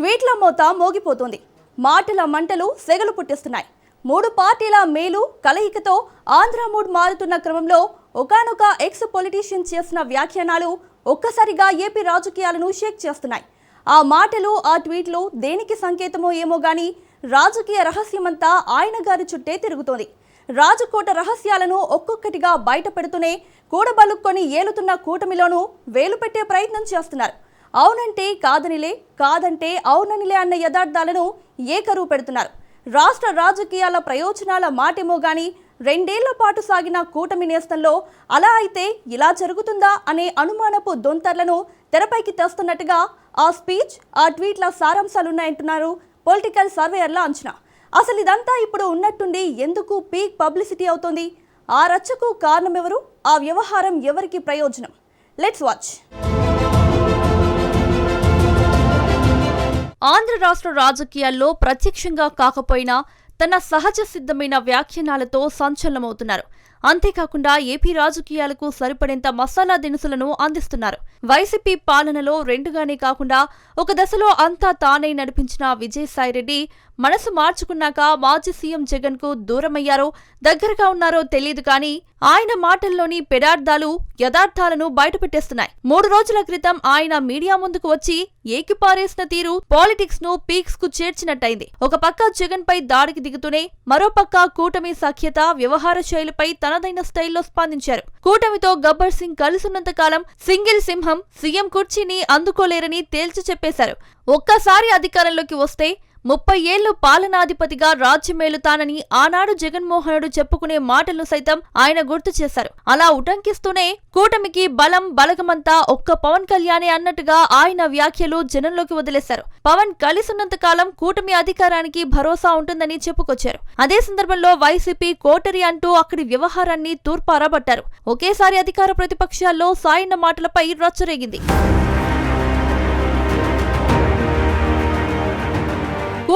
ట్వీట్ల మోత మోగిపోతుంది. మాటల మంటలు సెగలు పుట్టిస్తున్నాయి. మూడు పార్టీల మేలు కలయికతో ఆంధ్ర మూడ్ మారుతున్న క్రమంలో ఒకానొక ఎక్స్ పొలిటీషియన్ చేసిన వ్యాఖ్యానాలు ఒక్కసారిగా ఏపీ రాజకీయాలను షేక్ చేస్తున్నాయి. ఆ మాటలు ఆ ట్వీట్లు దేనికి సంకేతమో ఏమో గాని రాజకీయ రహస్యమంతా ఆయన గారి చుట్టే తిరుగుతోంది. రాజకోట రహస్యాలను ఒక్కొక్కటిగా బయట పెడుతూనే కూడబలుక్కొని ఏలుతున్న కూటమిలోనూ వేలు పెట్టే ప్రయత్నం చేస్తున్నారు. అవునంటే కాదనిలే కాదంటే అవుననిలే అన్న యథార్థాలను ఏకరువు పెడుతున్నారు. రాష్ట్ర రాజకీయాల ప్రయోజనాల మాటేమో గాని రెండేళ్ళ పాటు సాగిన కూటమి నేస్తంలో అలా అయితే ఇలా జరుగుతుందా అనే అనుమానపు దొంతర్లను తెరపైకి తెస్తున్నట్టుగా ఆ స్పీచ్ ఆ ట్వీట్ల సారాంశాలున్నాయంటున్నారు పొలిటికల్ సర్వేయర్ల అంచనా. అసలు ఇదంతా ఇప్పుడు ఉన్నట్టుండి ఎందుకు పీక్ పబ్లిసిటీ అవుతోంది? ఆ రచ్చకు కారణమెవరు? ఆ వ్యవహారం ఎవరికి ప్రయోజనం? Let's watch. ఆంధ్ర రాష్ట్ర రాజకీయాల్లో ప్రత్యక్షంగా కాకపోయినా తన సహజ సిద్ధమైన వ్యాఖ్యానాలతో సంచలనమవుతున్నారు. అంతేకాకుండా ఏపీ రాజకీయాలకు సరిపడేంత మసాలా దినుసులను అందిస్తున్నారు. వైసీపీ పాలనలో రెండుగానే కాకుండా ఒక దశలో అంతా తానే నడిపించిన విజయసాయిరెడ్డి మనసు మార్చుకున్నాక మాజీ సీఎం జగన్కు దూరమయ్యారో దగ్గరగా ఉన్నారో తెలియదు కానీ ఆయన మాటల్లోని పెడార్థాలు యథార్థాలను బయటపెట్టేస్తున్నాయి. మూడు రోజుల క్రితం ఆయన మీడియా ముందుకు వచ్చి ఏకిపారేసిన తీరు పాలిటిక్స్ను పీక్స్కు చేర్చినట్టయింది. ఒక పక్క జగన్ పై దాడికి దిగుతూనే మరోపక్క కూటమి సఖ్యత వ్యవహార శైలిపై తనదైన స్టైల్లో స్పందించారు. కూటమితో గబ్బర్ సింగ్ కలిసున్నంత కాలం సింగిల్ సింహం సీఎం కుర్చీని అందుకోలేరని తేల్చి చెప్పేశారు. ఒక్కసారి అధికారంలోకి వస్తే ముప్పై ఏళ్ళు పాలనాధిపతిగా రాజ్యమేలుతానని ఆనాడు జగన్మోహనుడు చెప్పుకునే మాటలను సైతం ఆయన గుర్తు చేశారు. అలా ఉటంకిస్తూనే కూటమికి బలం బలగమంతా ఒక్క పవన్ కళ్యాణే అన్నట్టుగా ఆయన వ్యాఖ్యలు జనంలోకి వదిలేశారు. పవన్ కలిసున్నంత కాలం కూటమి అధికారానికి భరోసా ఉంటుందని చెప్పుకొచ్చారు. అదే సందర్భంలో వైసీపీ కోటరి అంటూ అక్కడి వ్యవహారాన్ని తూర్పారబట్టారు ఒకేసారి అధికార ప్రతిపక్షాల్లో సాయన్న మాటలపై రచ్చరేగింది.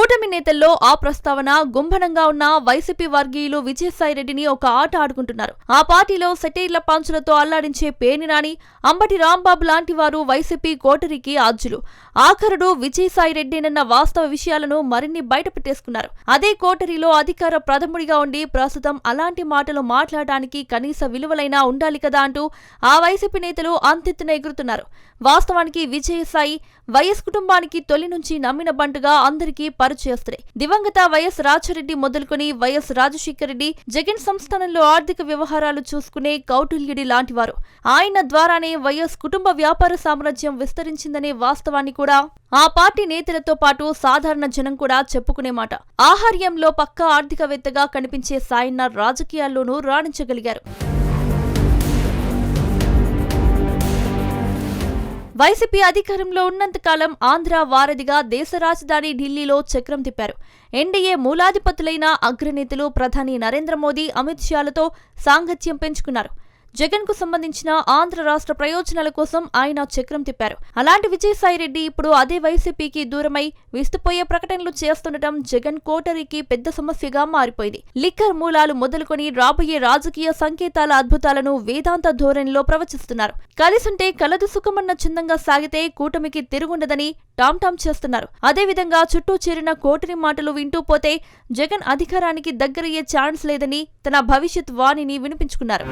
కూటమి నేతల్లో ఆ ప్రస్తావన గుంభనంగా ఉన్న వైసీపీ వర్గీయులు విజయసాయిరెడ్డిని ఒక ఆట ఆడుకుంటున్నారు. ఆ పార్టీలో సెటైర్ల పంచులతో అల్లాడించే పేర్నినాని అంబటి రాంబాబు లాంటి వారు వైసీపీ కోటరికి ఆజ్యులు ఆఖరుడు విజయసాయిరెడ్డినన్న వాస్తవ విషయాలను మరిన్ని బయటపెట్టేసుకున్నారు. అదే కోటరిలో అధికార ప్రథముడిగా ఉండి ప్రస్తుతం అలాంటి మాటలు మాట్లాడడానికి కనీస విలువలైనా ఉండాలి కదా అంటూ ఆ వైసీపీ నేతలు అంతెత్తున ఎగురుతున్నారు. వాస్తవానికి విజయసాయి వైఎస్ కుటుంబానికి తొలి నుంచి నమ్మిన బంటుగా అందరికీ పరిచయస్తులే దివంగత వైఎస్ రాజరెడ్డి మొదలుకొని వైఎస్ రాజశేఖర రెడ్డి జగన్ సంస్థానంలో ఆర్థిక వ్యవహారాలు చూసుకునే కౌటిల్యుడి లాంటివారు. ఆయన ద్వారానే వైఎస్ కుటుంబ వ్యాపార సామ్రాజ్యం విస్తరించిందనే వాస్తవాన్ని కూడా ఆ పార్టీ నేతలతో పాటు సాధారణ జనం కూడా చెప్పుకునే మాట. ఆహార్యంలో పక్కా ఆర్థికవేత్తగా కనిపించే సాయన్న రాజకీయాల్లోనూ రాణించగలిగారు. వైసీపీ అధికారంలో ఉన్నంతకాలం ఆంధ్ర వారధిగా దేశ రాజధాని ఢిల్లీలో చక్రం తిప్పారు. ఎన్డీఏ మూలాధిపతులైన అగ్రనేతలు ప్రధాని నరేంద్ర మోదీ అమిత్ షాలతో సాంగత్యం పెంచుకున్నారు. జగన్కు సంబంధించిన ఆంధ్ర రాష్ట్ర ప్రయోజనాల కోసం ఆయన చక్రం తిప్పారు. అలాంటి విజయసాయిరెడ్డి ఇప్పుడు అదే వైసీపీకి దూరమై విస్తుపోయే ప్రకటనలు చేస్తుండటం జగన్ కోటరీకి పెద్ద సమస్యగా మారిపోయింది. లిక్కర్ మూలాలు మొదలుకొని రాబోయే రాజకీయ సంకేతాల అద్భుతాలను వేదాంత ధోరణిలో ప్రవచిస్తున్నారు. కలిసుంటే కలదు సుఖమన్న చందంగా సాగితే కూటమికి తిరుగుండదని టామ్ టామ్ చేస్తున్నారు. అదేవిధంగా చుట్టూ చేరిన కోటరి మాటలు వింటూ పోతే జగన్ అధికారానికి దగ్గరయ్యే ఛాన్స్ లేదని తన భవిష్యత్ వాణిని వినిపించుకున్నారు.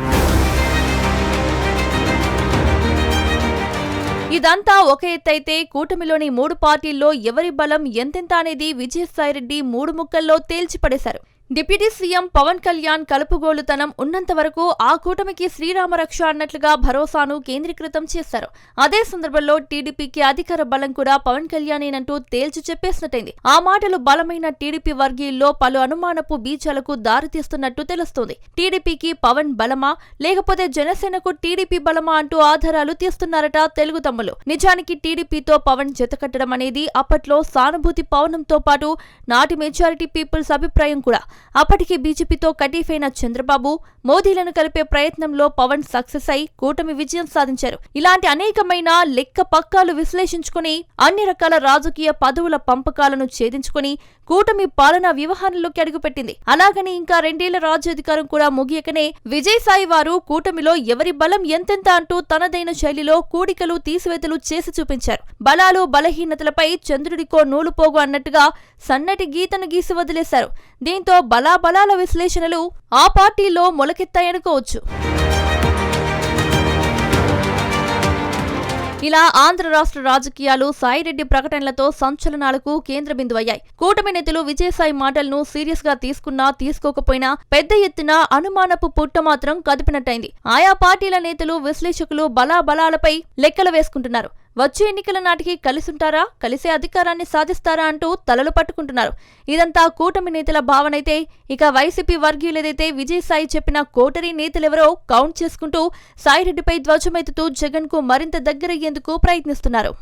ఇదంతా ఒక ఎత్తైతే కూటమిలోని మూడు పార్టీల్లో ఎవరి బలం ఎంతెంత అనేది విజయసాయిరెడ్డి మూడు ముక్కల్లో తేల్చిపడేశారు. డిప్యూటీ సీఎం పవన్ కళ్యాణ్ కలుపుగోలుతనం ఉన్నంత వరకు ఆ కూటమికి శ్రీరామరక్ష అన్నట్లుగా భరోసాను కేంద్రీకృతం చేశారు. అదే సందర్భంలో టీడీపీకి అధికార బలం కూడా పవన్ కళ్యాణేనంటూ తేల్చి చెప్పేసినట్టయింది. ఆ మాటలు బలమైన టీడీపీ వర్గీయుల్లో పలు అనుమానపు బీచాలకు దారితీస్తున్నట్టు తెలుస్తోంది. టీడీపీకి పవన్ బలమా? లేకపోతే జనసేనకు టీడీపీ బలమా అంటూ ఆధారాలు తీస్తున్నారట తెలుగు తమ్ములు. నిజానికి టీడీపీతో పవన్ జతకట్టడం అనేది అప్పట్లో సానుభూతి పవనంతో పాటు నాటి మెజారిటీ పీపుల్స్ అభిప్రాయం కూడా. అప్పటికి బీజేపీతో కటీఫైన చంద్రబాబు మోదీలను కలిపే ప్రయత్నంలో పవన్ సక్సెస్ అయి కూటమి విజయం సాధించారు. ఇలాంటి అనేకమైన లెక్క పక్కాలు విశ్లేషించుకుని అన్ని రకాల రాజకీయ పదవుల పంపకాలను ఛేదించుకుని కూటమి పాలనా వ్యవహారంలోకి అడుగుపెట్టింది. అలాగని ఇంకా రెండేళ్ళ రాజ్యాధికారం కూడా ముగియకనే విజయసాయి వారు కూటమిలో ఎవరి బలం ఎంతెంత అంటూ తనదైన శైలిలో కూడికలు తీసివేతలు చేసి చూపించారు. బలాలు బలహీనతలపై చంద్రుడికో నూలుపోగు అన్నట్టుగా సన్నటి గీతను గీసి వదిలేశారు. దీంతో బలాబలాల విశ్లేషణలు ఆ పార్టీలో మొలకెత్తాయనుకోవచ్చు. ఇలా ఆంధ్ర రాష్ట్ర రాజకీయాలు సాయిరెడ్డి ప్రకటనలతో సంచలనాలకు కేంద్ర బిందువయ్యాయి కూటమి నేతలు విజయసాయి మాటలను సీరియస్గా తీసుకున్నా తీసుకోకపోయినా పెద్ద ఎత్తున అనుమానపు పుట్ట మాత్రం కదిపినట్టయింది. ఆయా పార్టీల నేతలు విశ్లేషకులు బలాబలాలపై లెక్కలు వేసుకుంటున్నారు. వచ్చే ఎన్నికల నాటికి కలిసుంటారా? కలిసే అధికారాన్ని సాధిస్తారా అంటూ తలలు పట్టుకుంటున్నారు. ఇదంతా కూటమి నేతల భావనైతే ఇక వైసీపీ వర్గీయులేదైతే విజయసాయి చెప్పిన కోటరీ నేతలెవరో కౌంట్ చేసుకుంటూ సాయిరెడ్డిపై ధ్వజమెత్తుతూ జగన్కు మరింత దగ్గరయ్యేందుకు ప్రయత్నిస్తున్నారు.